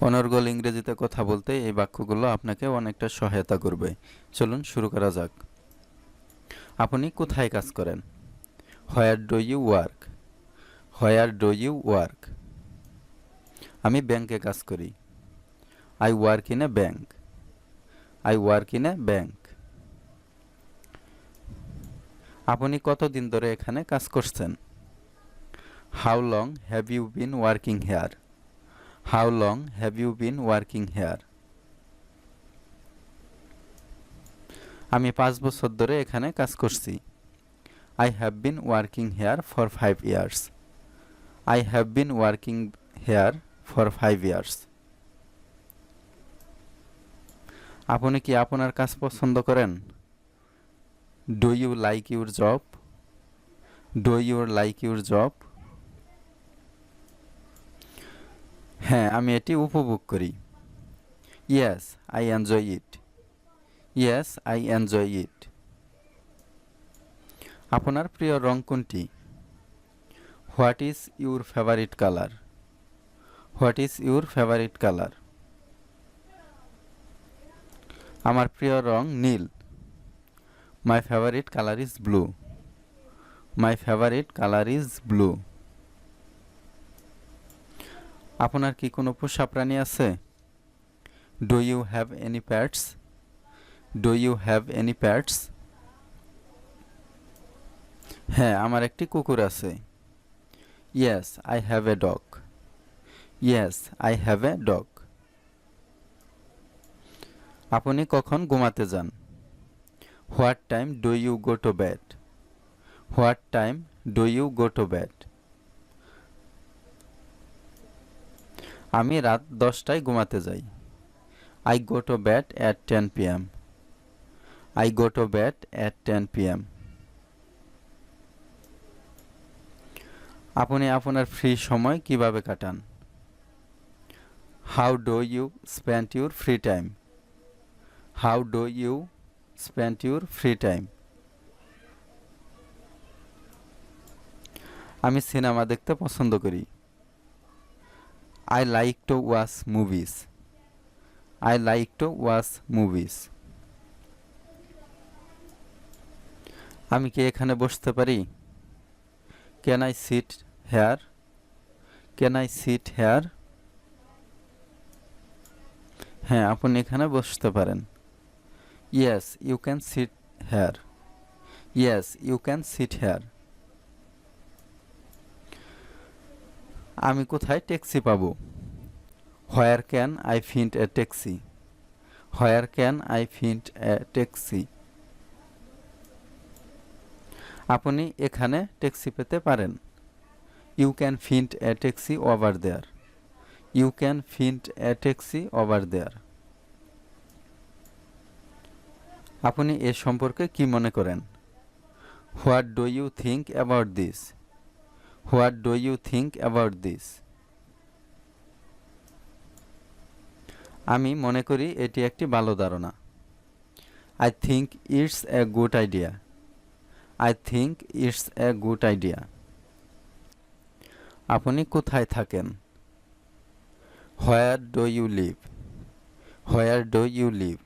অনর্গল ইংরেজিতে কথা বলতে এই বাক্যগুলো আপনাকে অনেকটা সহায়তা করবে। চলুন শুরু করা যাক। আপনি কোথায় কাজ করেন? Where do you work? Where do you work? আমি ব্যাংকে কাজ করি। I work in a bank. I work in a bank. আপনি কতদিন ধরে এখানে কাজ করছেন? How long have you been working here? How long have you been working here আমি পাঁচ বছর ধরে এখানে কাজ করছি। I have been working here for five years I have been working here for five years আপনি কি আপনার কাজ পছন্দ করেন? Do you like your job do your like your job হ্যাঁ আমি এটি উপভোগ করি। Yes I enjoy it yes I enjoy it আপনার প্রিয় রং কোনটি? What is your favourite colour what is your favourite colour আমার প্রিয় রং নীল। My favourite colour is blue my favourite colour is blue আপনার কি কোনো পোষা প্রাণী আছে? Do you have any pets do you have any pets হ্যাঁ আমার একটি কুকুর আছে। Yes I have a dog yes I have a dog আপনি কখন ঘুমাতে যান? What time do you go to bed what time do you go to bed আমি রাত দশটায় ঘুমাতে যাই। I go to bed at ten P M I go to bed at ten P M আপনি আপনার ফ্রি সময় কীভাবে কাটান? How do you spend your free time how do you spend your free time আমি cinema দেখতে পছন্দ করি। I like to watch movies I like to watch movies আমি কি এখানে বসতে পারি? Can I sit here can I sit here হ্যাঁ আপনি এখানে বসতে পারেন। Yes you can sit here yes you can sit here আমি কোথায় ট্যাক্সি পাবো? Where can I find a taxi where can I find a taxi আপনি এখানে ট্যাক্সি পেতে পারেন। You can find a taxi over there you can find a taxi over there আপনি এ সম্পর্কে কি মনে করেন? What do you think about this what do you think about this? আমি মনে করি এটি একটি ভালো ধারণা। I think it's a good idea. I think it's a good idea. আপনি কোথায় থাকেন? Where do you live? Where do you live?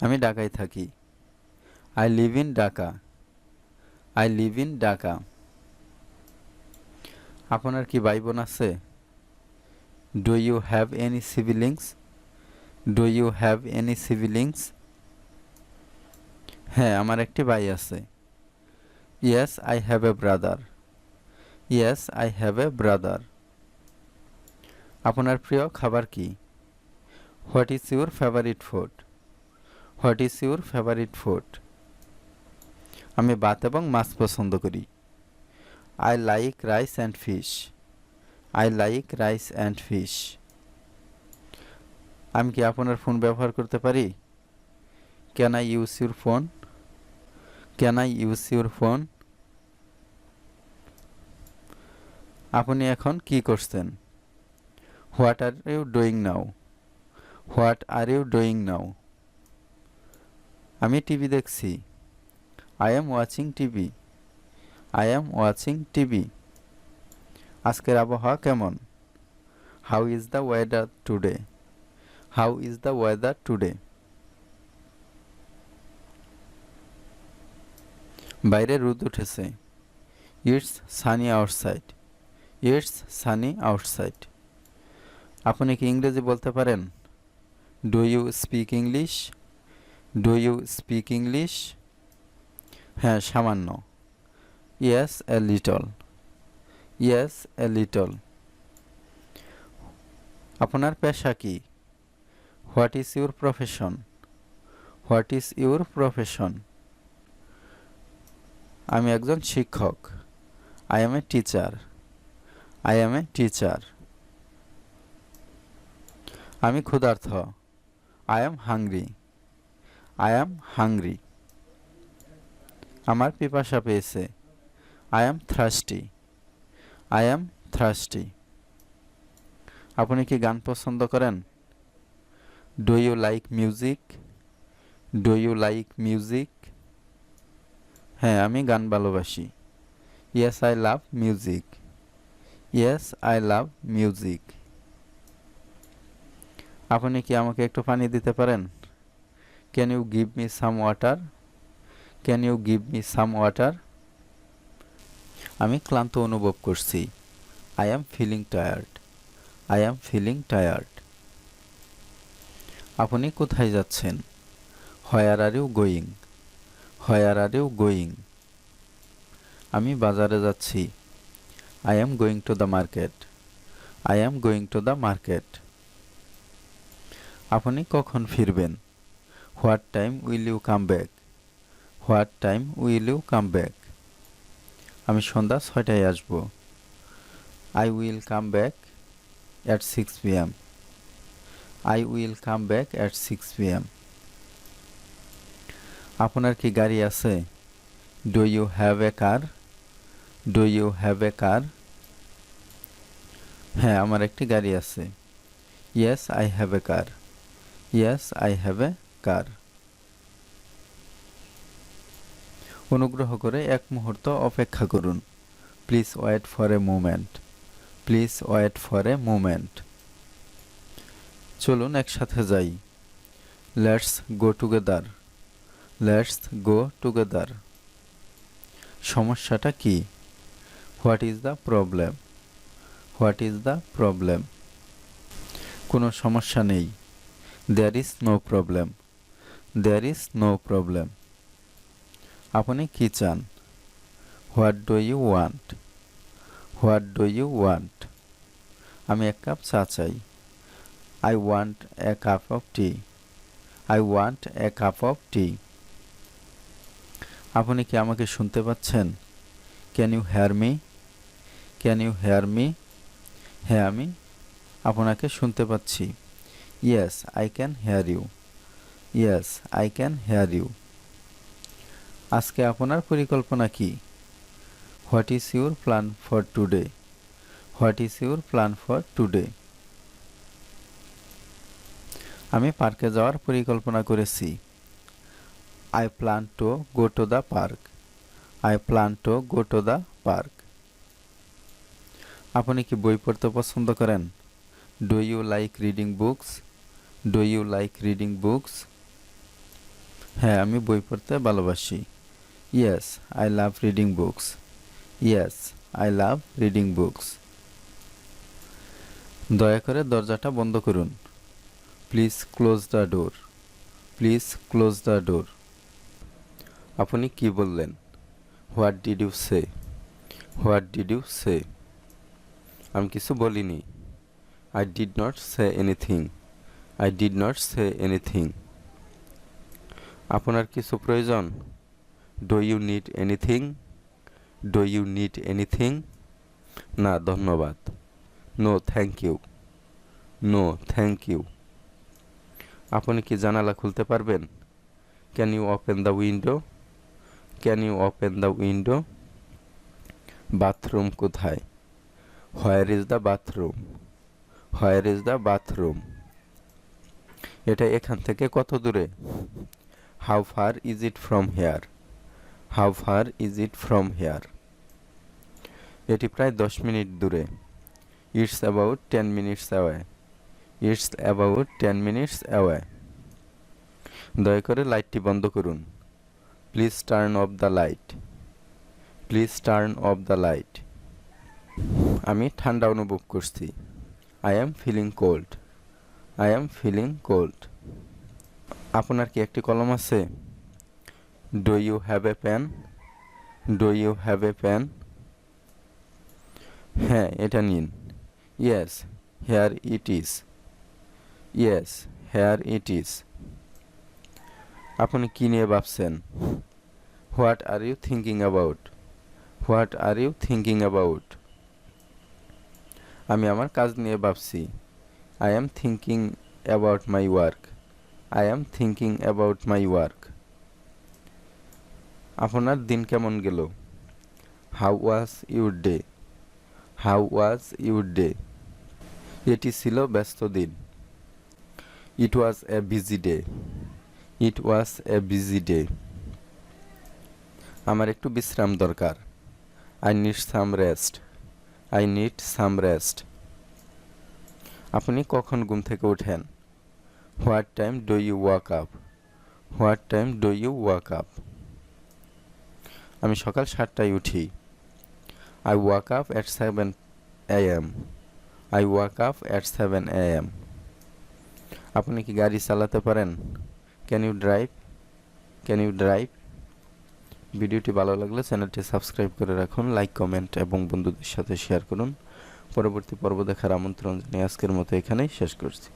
আমি ঢাকায় থাকি। I live in Dhaka. I live in Dhaka. আপনার কি ভাই বোন আছে? Do you have any siblings do you have any siblings হ্যাঁ আমার একটি ভাই আছে। Yes I have a brother yes I have a brother আপনার প্রিয় খাবার কি? What is your favourite food what is your favourite food আমি ভাত এবং মাছ পছন্দ করি। I like rice and fish I like rice and fish আমি কি আপনার ফোন ব্যবহার করতে পারি? Can I use your phone can I use your phone আপনি এখন কি করছেন? What are you doing now what are you doing now আমি টিভি দেখছি। I am watching TV. I am watching TV আজকের আবহাওয়া কেমন? How is the weather today how is the weather today বাইরে রোদ উঠেছে। It's sunny outside it's sunny outside আপনি কি ইংরেজি বলতে পারেন? Do you speak English do you speak English হ্যাঁ সামান্য। Yes a little yes a little আপনার পেশা কি what is your profession what is your profession আমি একজন শিক্ষক। I am a teacher I am a teacher আমি ক্ষুধার্থ I am hungry I am hungry আমার পিপাসা পেয়েছে। I am thirsty I am thirsty আপনি কি গান পছন্দ করেন? Do you like music do you like music হ্যাঁ আমি গান ভালোবাসি। Yes I love music yes I love music আপনি কি আমাকে একটু পানি দিতে পারেন? Can you give me some water can you give me some water আমি ক্লান্ত অনুভব করছি। I am feeling tired I am feeling tired আপনি কোথায় যাচ্ছেন? Where are you going where are you going আমি বাজারে যাচ্ছি। I am going to the market I am going to the market আপনি কখন ফিরবেন? What time will you come back what time will you come back আমি সন্ধ্যা ছয়টায় আসব। I will come back at six p m I will come back at six p m আপনার কি গাড়ি আছে? Do you have a car do you have a car হ্যাঁ আমার একটি গাড়ি আছে। Yes I have a car yes I have a car অনুগ্রহ করে এক মুহূর্ত অপেক্ষা করুন। Please wait for a moment. Please wait for a moment. চলুন একসাথে যাই। Let's go together. Let's go together. সমস্যাটা কি? What is the problem? What is the problem? কোনো সমস্যা নেই। There is no problem. There is no problem. আপনি কি চান? What do you want what do you want আমি এক কাপ চা চাই। I want a cup of tea I want a cup of tea আপনি কি আমাকে শুনতে পাচ্ছেন? Can you hear me can you hear me হ্যাঁ আমি আপনাকে শুনতে পাচ্ছি। Yes I can hear you yes I can hear you আজকে আপনার পরিকল্পনা কি? What is your plan for today what is your plan for today আমি পার্কে যাওয়ার পরিকল্পনা করেছি। I plan to go to the park I plan to go to the park আপনি কি বই পড়তে পছন্দ করেন? Do you like reading books do you like reading books হ্যাঁ আমি বই পড়তে ভালোবাসি। Yes I love reading books yes I love reading books দয়া করে দরজাটা বন্ধ করুন। Please close the door please close the door আপনি কি বললেন? What did you say what did you say আমি কিছু বলিনি। I did not say anything I did not say anything আপনার কিছু প্রয়োজন? Do you need anything do you need anything না, ধন্যবাদ। No thank you no thank you আপনি কি জানালা খুলতে পারবেন? Can you open the window can you open the window bathroom কোথায়? Where is the bathroom where is the bathroom এটা এখান থেকে কত দূরে? How far is it from here how far is it from here এটি প্রায় দশ minute দূরে। It's about ten minutes away it's about ten minutes away দয়া করে লাইটটি বন্ধ করুন। Please turn off the light please turn off the light আমি ঠান্ডা অনুভব করছি। I am feeling cold I am feeling cold আপনার কি একটি কলম আছে? Do you have a pen do you have a pen হ্যাঁ এটা নিন। Yes here it is yes here it is আপনি কি নিয়ে ভাবছেন? What are you thinking about what are you thinking about আমি আমার কাজ নিয়ে ভাবছি। I am thinking about my work I am thinking about my work আপনার দিন কেমন গেল? How was your day how was your day এটি ছিল ব্যস্ত দিন। It was a busy day it was a busy day আমার একটু বিশ্রাম দরকার। I need some rest I need some rest আপনি কখন ঘুম থেকে ওঠেন? What time do you walk up what time do you walk up আমি সকাল সাতটায় উঠি। I walk up at seven a m I walk up at seven a m আপনি কি গাড়ি চালাতে পারেন? Can you drive can you drive ভিডিওটি ভালো লাগলে চ্যানেলটি সাবস্ক্রাইব করে রাখুন, লাইক, কমেন্ট এবং বন্ধুদের সাথে শেয়ার করুন। পরবর্তী পর্ব দেখার আমন্ত্রণ জানিয়ে আজকের মতো এখানেই শেষ করছি।